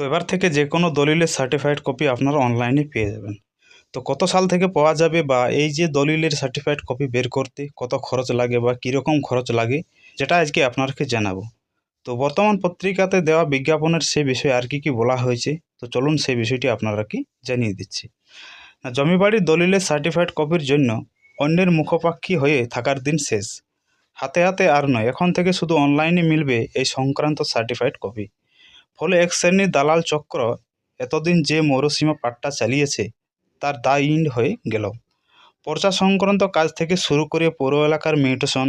তো এবার থেকে যে কোনো দলিলের সার্টিফাইড কপি আপনারা অনলাইনে পেয়ে যাবেন। তো কত সাল থেকে পাওয়া যাবে বা এই যে দলিলের সার্টিফাইড কপি বের করতে কত খরচ লাগে বা কীরকম খরচ লাগে যেটা আজকে আপনাকে জানাব। তো বর্তমান পত্রিকাতে দেওয়া বিজ্ঞাপনের সেই বিষয়ে আর কি কি বলা হয়েছে, তো চলুন সেই বিষয়টি আপনারা কি জানিয়ে দিচ্ছি। না জমিবাড়ির দলিলের সার্টিফাইড কপির জন্য অন্যের মুখপাক্ষী হয়ে থাকার দিন শেষ। হাতে হাতে আর নয়, এখন থেকে শুধু অনলাইনে মিলবে এই সংক্রান্ত সার্টিফাইড কপি ফলে এক শ্রেণির দালাল চক্র এতদিন যে মৌরসীমা পাট্টা চালিয়েছে, তার দায় ইন্ড হয়ে গেল। পর্চা সংক্রান্ত কাজ থেকে শুরু করে পৌর এলাকার মিউটেশন,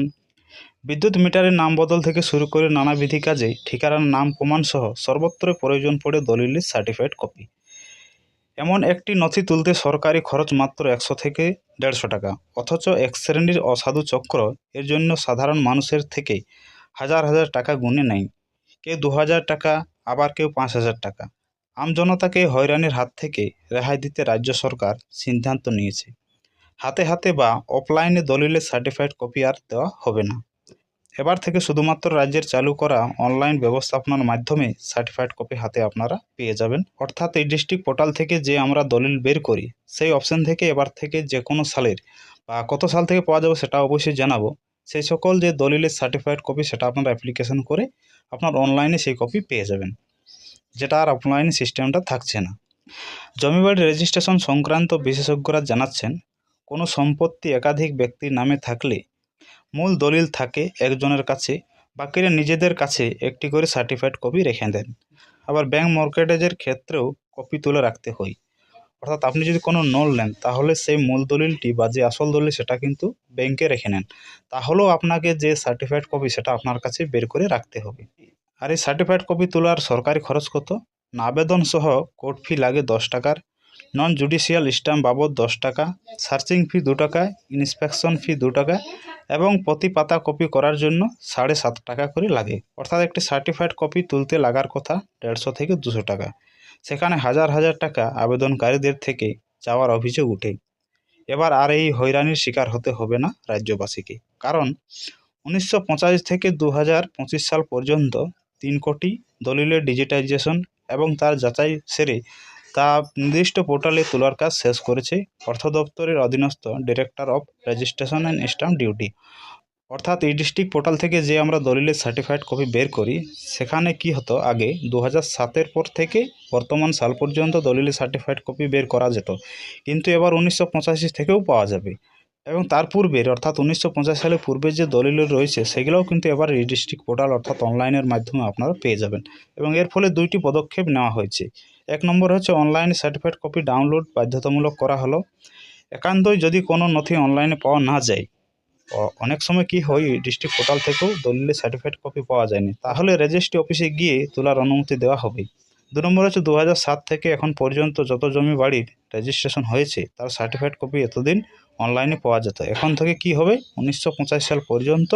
বিদ্যুৎ মিটারের নাম বদল থেকে শুরু করে নানাবিধি কাজে ঠিকানার নাম প্রমাণ সহ সর্বত্র প্রয়োজন পড়ে দলিলের সার্টিফাইড কপি। এমন একটি নথি তুলতে সরকারি খরচ মাত্র একশো থেকে দেড়শো টাকা, অথচ এক শ্রেণির অসাধু চক্র এর জন্য সাধারণ মানুষের থেকে হাজার হাজার টাকা গুনে নেয়। কেউ দু হাজার টাকা আবার কেউ পাঁচ হাজার টাকা। আমজনতাকে হয়রানির হাত থেকে রেহাই দিতে রাজ্য সরকার সিদ্ধান্ত নিয়েছে। হাতে হাতে বা অফলাইনে দলিলের সার্টিফাইড কপি আর দেওয়া হবে না। এবার থেকে শুধুমাত্র রাজ্যের চালু করা অনলাইন ব্যবস্থাপনার মাধ্যমে সার্টিফাইড কপি হাতে আপনারা পেয়ে যাবেন। অর্থাৎ এই ডিস্ট্রিক্ট পোর্টাল থেকে যে আমরা দলিল বের করি, সেই অপশন থেকে এবার থেকে যে কোনো সালের বা কত সাল থেকে পাওয়া যাবে সেটা অবশ্যই জানাব। সেই সকল যে দলিলের সার্টিফাইড কপি সেটা আপনারা অ্যাপ্লিকেশন করে আপনার অনলাইনে সেই কপি পেয়ে যাবেন। যেটা আর অফলাইন সিস্টেমটা থাকছে না। জমিবাড়ি রেজিস্ট্রেশন সংক্রান্ত বিশেষজ্ঞরা জানাচ্ছেন, কোনো সম্পত্তি একাধিক ব্যক্তির নামে থাকলে মূল দলিল থাকে একজনের কাছে, বাকিরা নিজেদের কাছে একটি করে সার্টিফাইড কপি রেখে দেন। আবার ব্যাংক মর্কেটেজের ক্ষেত্রেও কপি তুলে রাখতে হয়। অর্থাৎ আপনি যদি কোনো লোন নেন, তাহলে সেই মূল দলিলটি বা যে আসল দলিল সেটা কিন্তু ব্যাংকে রেখে নেন। তাহলেও আপনাকে যে সার্টিফাইড কপি সেটা আপনার কাছে বের করে রাখতে হবে। আর এই সার্টিফাইড কপি তোলার সরকারি খরচ কত? না আবেদন সহ কোর্ট ফি লাগে দশ টাকার নন জুডিশিয়াল স্ট্যাম্প বাবদ দশ টাকা সার্চিং ফি দু টাকা ইন্সপেকশন ফি দু টাকা এবং প্রতি পাতা কপি করার জন্য সাড়ে সাত টাকা করে লাগে। অর্থাৎ একটি সার্টিফাইড কপি তুলতে লাগার কথা দেড়শো থেকে দুশো টাকা। সেখানে হাজার হাজার টাকা আবেদনকারীদের থেকে চাওয়ার অভিযোগ উঠে। এবার আর এই হয়রানির শিকার হতে হবে না রাজ্যবাসীকে। কারণ উনিশশো থেকে দু হাজার পঁচিশ সাল পর্যন্ত তিন কোটি দলিলের ডিজিটাইজেশন এবং তার যাচাই সেরে তা নির্দিষ্ট পোর্টালে তোলার কাজ শেষ করেছে অর্থ দপ্তরের অধীনস্থ director of registration and stamp duty. অর্থাৎ এই ডিস্ট্রিক্ট পোর্টাল থেকে যে আমরা দলিলের সার্টিফাইড কপি বের করি, সেখানে কি হতো? আগে দু সাতের পর থেকে বর্তমান সাল পর্যন্ত দলিলের সার্টিফাইড কপি বের করা যেত। কিন্তু এবার উনিশশো পঁচাশি থেকেও পাওয়া যাবে। এবং তার পূর্বের অর্থাৎ উনিশশো সালের পূর্বে যে দলিল রয়েছে, সেগুলোও কিন্তু এবার ডিস্ট্রিক্ট পোর্টাল অর্থাৎ অনলাইনের মাধ্যমে আপনারা পেয়ে যাবেন। এবং এর ফলে দুইটি পদক্ষেপ নেওয়া হয়েছে। এক নম্বর হচ্ছে অনলাইনে সার্টিফাইড কপি ডাউনলোড বাধ্যতামূলক করা হলো। একান্তই যদি কোনো নথি অনলাইনে পাওয়া না যায় অনেক সময় কি হয় ডিস্ট্রিক্ট পোর্টাল থেকেও দলিলের সার্টিফাইড কপি পাওয়া যায়নি। তাহলে রেজিস্ট্রি অফিসে গিয়ে তোলার অনুমতি দেওয়া হবে। দু নম্বর হচ্ছে দু থেকে এখন পর্যন্ত যত জমি বাড়ির রেজিস্ট্রেশন হয়েছে, তার সার্টিফাইড কপি এতদিন অনলাইনে পাওয়া যেত। এখন থেকে কি হবে, উনিশশো সাল পর্যন্ত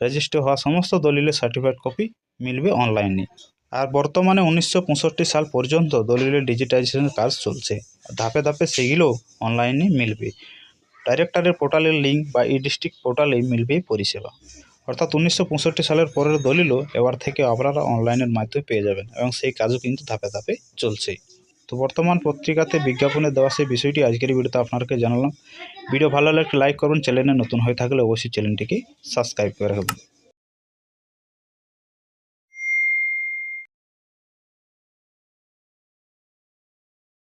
রেজিস্ট্রি হওয়া সমস্ত দলিলের সার্টিফাইড কপি মিলবে অনলাইনে আর বর্তমানে উনিশশো পঁয়ষট্টি সাল পর্যন্ত দলিলের ডিজিটাইজেশনের কাজ চলছে। ধাপে ধাপে সেগুলো অনলাইনে মিলবে। ডাইরেক্টরের পোর্টালের লিঙ্ক বা ই ডিস্ট্রিক্ট পোর্টালে মিলবে পরিষেবা। অর্থাৎ উনিশশো পঁয়ষট্টি সালের পরের দলিলও এবার থেকে আপনারা অনলাইনের মাধ্যমে পেয়ে যাবেন এবং সেই কাজও কিন্তু ধাপে ধাপে চলছে। তো বর্তমান পত্রিকাতে বিজ্ঞাপনে দেওয়া সেই বিষয়টি আজকের ভিডিওতে আপনাকে জানালাম। ভিডিও ভালো লাগলে লাইক করুন, চ্যানেলে নতুন হয়ে থাকলে অবশ্যই চ্যানেলটিকে সাবস্ক্রাইব করে রাখবেন।